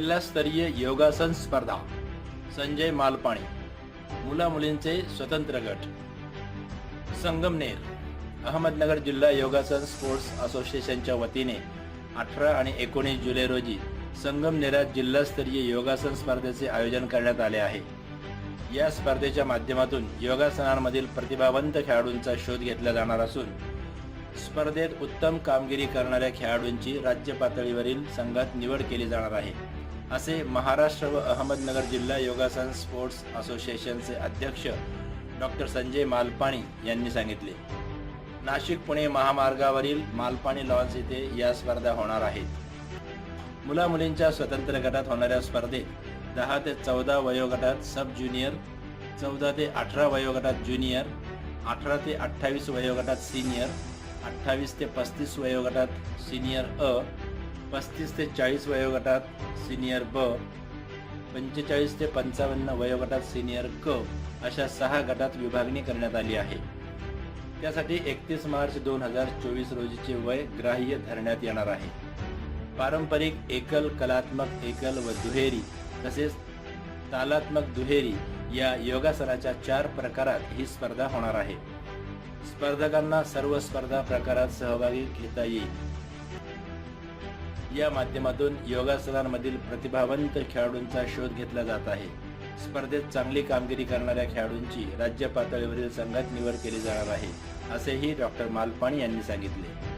जिल्हास्तरीय योगासन स्पर्धा. संजय मालपाणी. मुला मुलींचे स्वतंत्र गट. संगमनेर अहमदनगर जिल्हा योगासन स्पोर्ट्स असोसिएशनच्या वतीने अठरा आणि एकोणीस जुलै रोजी संगमनेरात जिल्हास्तरीय योगासन स्पर्धेचे आयोजन करण्यात आले आहे. या स्पर्धेच्या माध्यमातून योगासनांमधील प्रतिभावंत खेळाडूंचा शोध घेतला जाणार असून स्पर्धेत उत्तम कामगिरी करणाऱ्या खेळाडूंची राज्य पातळीवरील संघात निवड केली जाणार आहे. असे महाराष्ट्र व अहमदनगर जिल्हा योगासन स्पोर्ट्स असोसिएशनचे अध्यक्ष डॉक्टर संजय मालपाणी यांनी सांगितले. नाशिक पुणे महामार्गावरील मालपाणी लॉन्स येथे या स्पर्धा होणार आहेत. मुला मुलींच्या स्वतंत्र गटात होणाऱ्या स्पर्धेत दहा ते चौदा वयोगटात सब ज्युनियर चौदा ते अठरा वयोगटात ज्युनियर अठरा ते अठ्ठावीस वयोगटात सिनियर अठ्ठावीस ते पस्तीस वयोगटात सिनियर अ पस्तीस ते चाळीस वयोगटात सिनियर ब पंचेचाळीस ते पंचावन्न वयोगटात सिनियर क अशा सहा गटात विभागणी करण्यात आली आहे. त्यासाठी एकतीस मार्च दोन हजार चोवीस रोजीचे वय ग्राह्य धरण्यात येणार आहे. पारंपरिक एकल कलात्मक एकल व दुहेरी तसेच तालात्मक दुहेरी या योगासनाच्या चार प्रकारात ही स्पर्धा होणार आहे. स्पर्धकांना सर्व स्पर्धा प्रकारात सहभागी घेता येईल. या माध्यमातून योगासनांमधील प्रतिभावंत खेळाडूंचा शोध घेतला जात आहे. स्पर्धेत चांगली कामगिरी करणाऱ्या खेळाडूंची राज्य पातळीवरील संघात निवड केली जाणार आहे असेही डॉक्टर मालपाणी यांनी सांगितले.